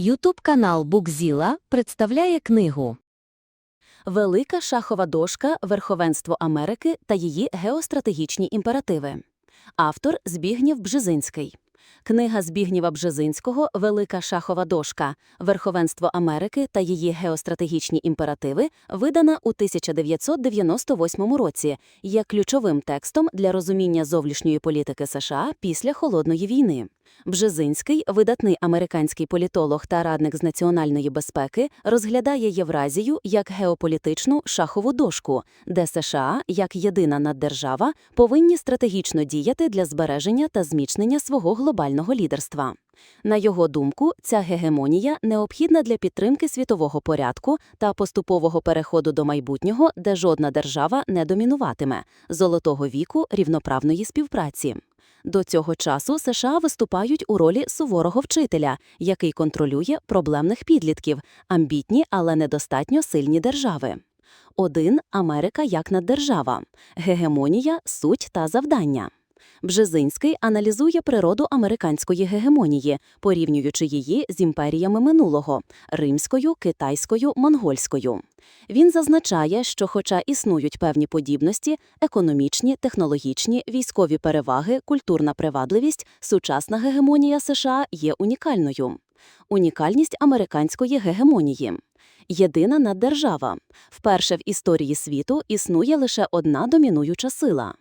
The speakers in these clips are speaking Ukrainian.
Ютуб канал Букзіла представляє книгу Велика шахова дошка Верховенство Америки та її геостратегічні імперативи. Автор Збігнєв Бжезинський. Книга Збігнєва Бжезинського Велика шахова дошка Верховенство Америки та її геостратегічні імперативи видана у 1998 році, є ключовим текстом для розуміння зовнішньої політики США після Холодної війни. Бжезинський, видатний американський політолог та радник з національної безпеки, розглядає Євразію як геополітичну шахову дошку, де США, як єдина наддержава, повинні стратегічно діяти для збереження та зміцнення свого глобального лідерства. На його думку, ця гегемонія необхідна для підтримки світового порядку та поступового переходу до майбутнього, де жодна держава не домінуватиме золотого віку рівноправної співпраці. До цього часу США виступають у ролі суворого вчителя, який контролює проблемних підлітків, амбітні, але недостатньо сильні держави. Один Америка як наддержава, гегемонія, суть та завдання. Бжезинський аналізує природу американської гегемонії, порівнюючи її з імперіями минулого римською, китайською, монгольською. Він зазначає, що, хоча існують певні подібності, економічні, технологічні, військові переваги, культурна привабливість, сучасна гегемонія США є унікальною. Унікальність американської гегемонії. Єдина наддержава. Вперше в історії світу існує лише одна домінуюча сила.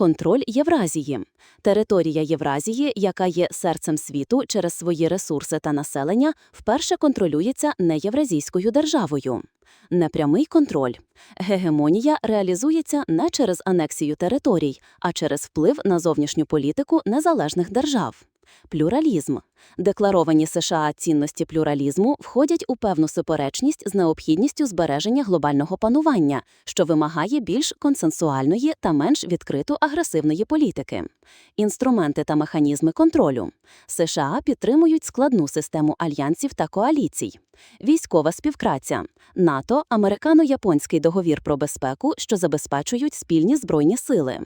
Контроль Євразії. Територія Євразії, яка є серцем світу через свої ресурси та населення, вперше контролюється неєвразійською державою. Непрямий контроль. Гегемонія реалізується не через анексію територій, а через вплив на зовнішню політику незалежних держав. Плюралізм. Декларовані США цінності плюралізму входять у певну суперечність з необхідністю збереження глобального панування, що вимагає більш консенсуальної та менш відкрито агресивної політики. Інструменти та механізми контролю. США підтримують складну систему альянсів та коаліцій. Військова співпраця. НАТО, американо-японський договір про безпеку, що забезпечують спільні збройні сили.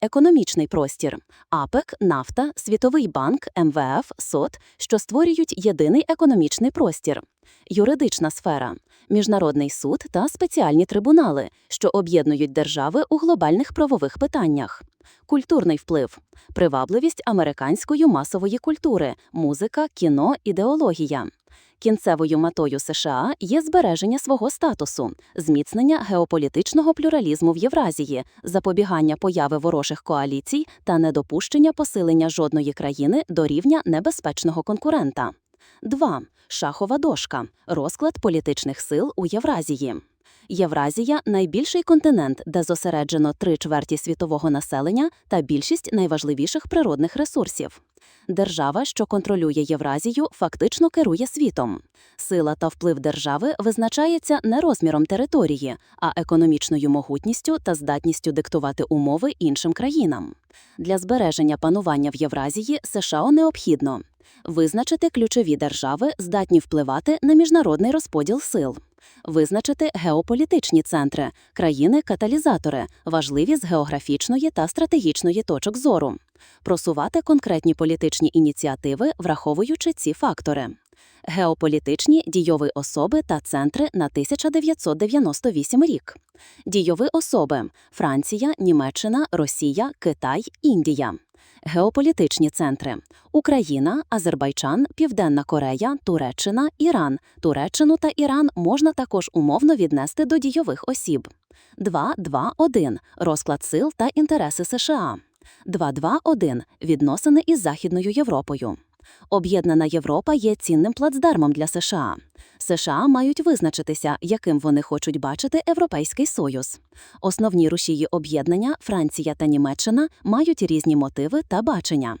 Економічний простір. АПЕК, Нафта, Світовий банк, МВФ, СОТ, що створюють єдиний економічний простір. Юридична сфера. Міжнародний суд та спеціальні трибунали, що об'єднують держави у глобальних правових питаннях. Культурний вплив. Привабливість американської масової культури, музика, кіно, ідеологія. Кінцевою метою США є збереження свого статусу, зміцнення геополітичного плюралізму в Євразії, запобігання появи ворожих коаліцій та недопущення посилення жодної країни до рівня небезпечного конкурента. 2. Шахова дошка. Розклад політичних сил у Євразії. Євразія найбільший континент, де зосереджено три чверті світового населення та більшість найважливіших природних ресурсів. Держава, що контролює Євразію, фактично керує світом. Сила та вплив держави визначається не розміром території, а економічною могутністю та здатністю диктувати умови іншим країнам. Для збереження панування в Євразії США необхідно визначити ключові держави, здатні впливати на міжнародний розподіл сил. Визначити геополітичні центри, країни-каталізатори, важливі з географічної та стратегічної точок зору, просувати конкретні політичні ініціативи, враховуючи ці фактори. Геополітичні дійові особи та центри на 1998 рік. Дійові особи Франція, Німеччина, Росія, Китай, Індія. Геополітичні центри Україна, Азербайджан, Південна Корея, Туреччина, Іран. Туреччину та Іран можна також умовно віднести до дійових осіб. 2.2.1. Розклад сил та інтереси США. 2.2.1. Відносини із Західною Європою. Об'єднана Європа є цінним плацдармом для США. США мають визначитися, яким вони хочуть бачити Європейський Союз. Основні рушії об'єднання Франція та Німеччина мають різні мотиви та бачення.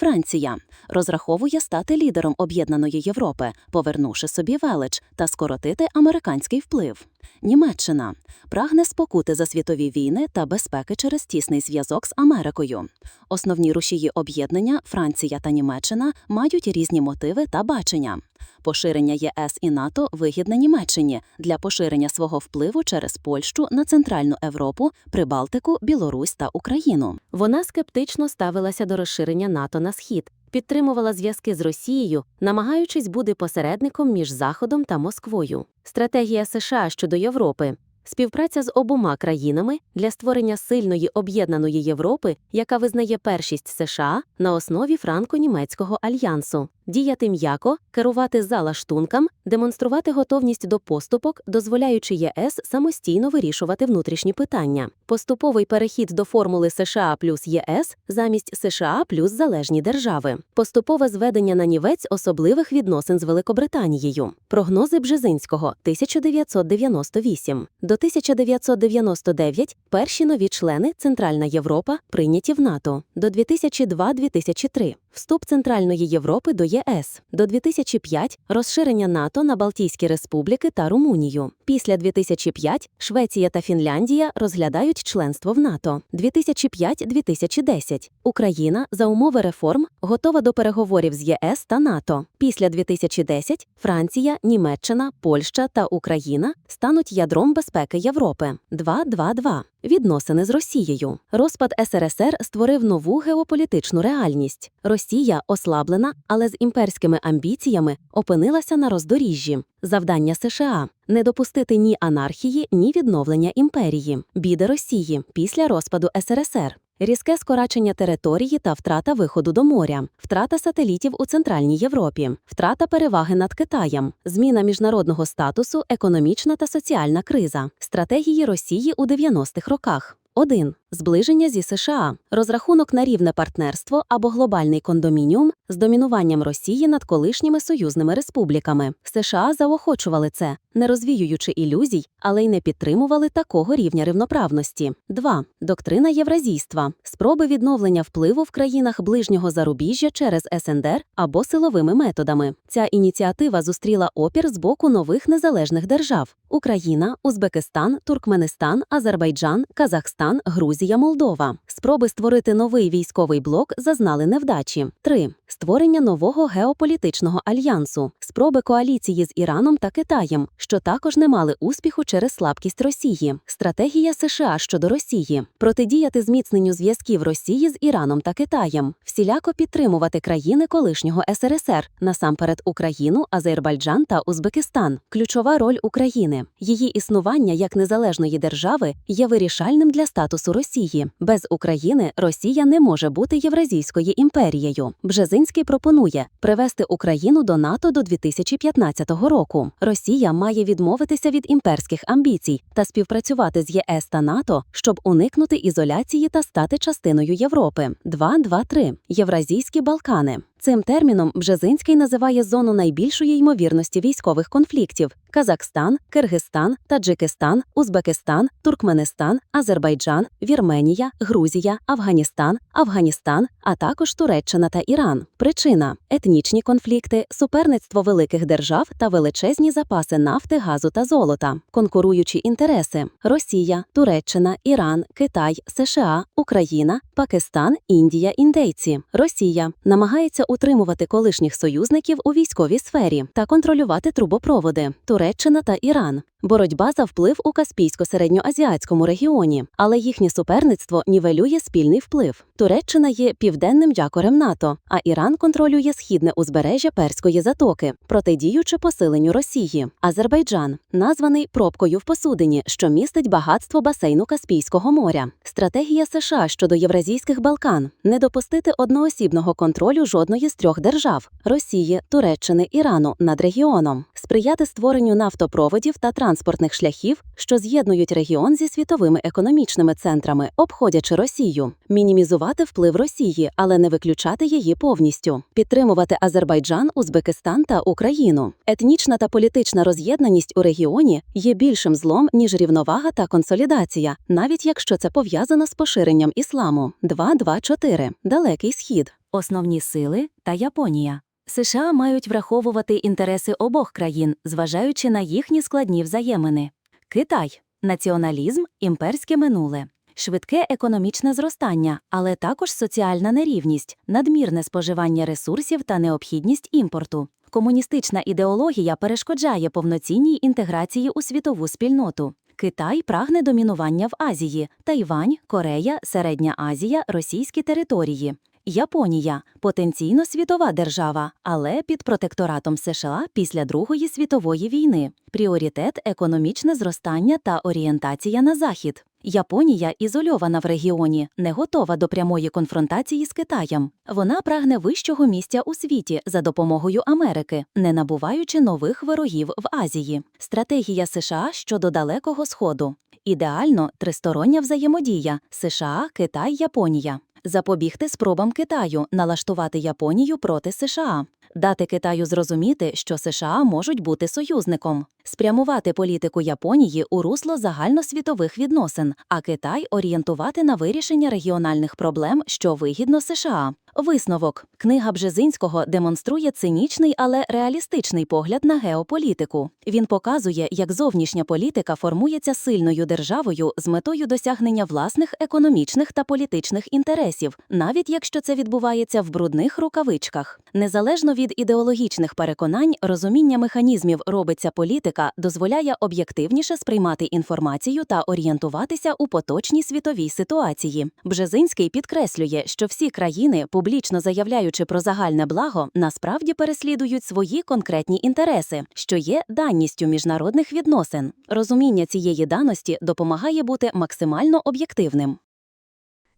Франція розраховує стати лідером об'єднаної Європи, повернувши собі велич та скоротити американський вплив. Німеччина прагне спокути за світові війни та безпеки через тісний зв'язок з Америкою. Основні рушії об'єднання Франція та Німеччина мають різні мотиви та бачення. Поширення ЄС і НАТО вигідне Німеччині для поширення свого впливу через Польщу на Центральну Європу, Прибалтику, Білорусь та Україну. Вона скептично ставилася до розширення НАТО на схід, підтримувала зв'язки з Росією, намагаючись бути посередником між Заходом та Москвою. Стратегія США щодо Європи. Співпраця з обома країнами для створення сильної об'єднаної Європи, яка визнає першість США на основі франко-німецького альянсу, діяти м'яко, керувати за лаштункам, демонструвати готовність до поступок, дозволяючи ЄС самостійно вирішувати внутрішні питання, поступовий перехід до формули США плюс ЄС замість США плюс залежні держави, поступове зведення на нівець особливих відносин з Великобританією, прогнози Бжезинського 1998 до 1999 перші нові члени Центральна Європа прийняті в НАТО. До 2002-2003 вступ Центральної Європи до ЄС до 2005 розширення НАТО на Балтійські республіки та Румунію. Після 2005 Швеція та Фінляндія розглядають членство в НАТО. 2005-2010 Україна за умови реформ готова до переговорів з ЄС та НАТО. Після 2010 Франція, Німеччина, Польща та Україна стануть ядром безпеки Європи. 2.2.2. Відносини з Росією. Розпад СРСР створив нову геополітичну реальність. Росія, ослаблена, але з імперськими амбіціями, опинилася на роздоріжжі. Завдання США не допустити ні анархії, ні відновлення імперії. Біди Росії після розпаду СРСР. Різке скорачення території та втрата виходу до моря, втрата сателітів у Центральній Європі, втрата переваги над Китаєм, зміна міжнародного статусу, економічна та соціальна криза, стратегії Росії у 90-х роках. 1. Зближення зі США, розрахунок на рівне партнерство або глобальний кондомініум з домінуванням Росії над колишніми союзними республіками. США заохочували це, не розвіюючи ілюзій, але й не підтримували такого рівня рівноправності. 2. Доктрина євразійства, спроби відновлення впливу в країнах ближнього зарубіжжя через СНДР або силовими методами. Ця ініціатива зустріла опір з боку нових незалежних держав: Україна, Узбекистан, Туркменистан, Азербайджан, Казахстан, Грузія, Молдова. Спроби створити новий військовий блок зазнали невдачі. 3. Створення нового геополітичного альянсу, спроби коаліції з Іраном та Китаєм, що також не мали успіху через слабкість Росії. Стратегія США щодо Росії протидіяти зміцненню зв'язків Росії з Іраном та Китаєм, всіляко підтримувати країни колишнього СРСР, насамперед Україну, Азербайджан та Узбекистан. Ключова роль України. Її існування як незалежної держави є вирішальним для статусу Росії. Без України Росія не може бути Євразійською імперією. Бжезинський пропонує привести Україну до НАТО до 2015 року. Росія має відмовитися від імперських амбіцій та співпрацювати з ЄС та НАТО, щоб уникнути ізоляції та стати частиною Європи. 2.2.3. Євразійські Балкани. Цим терміном Бжезинський називає зону найбільшої ймовірності військових конфліктів: Казахстан, Киргизстан, Таджикистан, Узбекистан, Туркменистан, Азербайджан, Вірменія, Грузія, Афганістан, Афганістан, а також Туреччина та Іран. Причина етнічні конфлікти, суперництво великих держав та величезні запаси нафти, газу та золота, конкуруючі інтереси: Росія, Туреччина, Іран, Китай, США, Україна, Пакистан, Індія, індейці. Росія намагається утримувати колишніх союзників у військовій сфері та контролювати трубопроводи Туреччина та Іран. Боротьба за вплив у Каспійсько-середньоазіатському регіоні, але їхнє суперництво нівелює спільний вплив. Туреччина є південним якорем НАТО, а Іран контролює східне узбережжя Перської затоки, протидіючи посиленню Росії. Азербайджан названий пробкою в посудині, що містить багатство басейну Каспійського моря. Стратегія США щодо євразійських Балкан не допустити одноосібного контролю жодної з трьох держав Росії, Туреччини, Ірану над регіоном, сприяти створенню нафтопроводів та транспортних шляхів, що з'єднують регіон зі світовими економічними центрами, обходячи Росію, мінімізувати вплив Росії, але не виключати її повністю, підтримувати Азербайджан, Узбекистан та Україну. Етнічна та політична роз'єднаність у регіоні є більшим злом ніж рівновага та консолідація, навіть якщо це пов'язано з поширенням ісламу. 2.2.4. Далекий схід. Основні сили та Японія. США мають враховувати інтереси обох країн, зважаючи на їхні складні взаємини. Китай націоналізм, імперське минуле, швидке економічне зростання, але також соціальна нерівність, надмірне споживання ресурсів та необхідність імпорту. Комуністична ідеологія перешкоджає повноцінній інтеграції у світову спільноту. Китай прагне домінування в Азії, Тайвань, Корея, Середня Азія, російські території. Японія потенційно світова держава, але під протекторатом США після Другої світової війни. Пріоритет економічне зростання та орієнтація на захід. Японія ізольована в регіоні, не готова до прямої конфронтації з Китаєм. Вона прагне вищого місця у світі за допомогою Америки, не набуваючи нових ворогів в Азії. Стратегія США щодо Далекого Сходу. Ідеально тристороння взаємодія США, Китай, Японія. Запобігти спробам Китаю налаштувати Японію проти США, дати Китаю зрозуміти, що США можуть бути союзником, спрямувати політику Японії у русло загальносвітових відносин, а Китай орієнтувати на вирішення регіональних проблем, що вигідно США. Висновок книга Бжезинського демонструє цинічний, але реалістичний погляд на геополітику. Він показує, як зовнішня політика формується сильною державою з метою досягнення власних економічних та політичних інтересів, навіть якщо це відбувається в брудних рукавичках. Незалежно від ідеологічних переконань, розуміння механізмів робиться політика дозволяє об'єктивніше сприймати інформацію та орієнтуватися у поточній світовій ситуації. Бжезинський підкреслює, що всі країни, публічно заявляючи про загальне благо, насправді переслідують свої конкретні інтереси, що є данністю міжнародних відносин. Розуміння цієї даності допомагає бути максимально об'єктивним.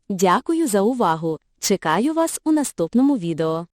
Дякую за увагу. Чекаю вас у наступному відео.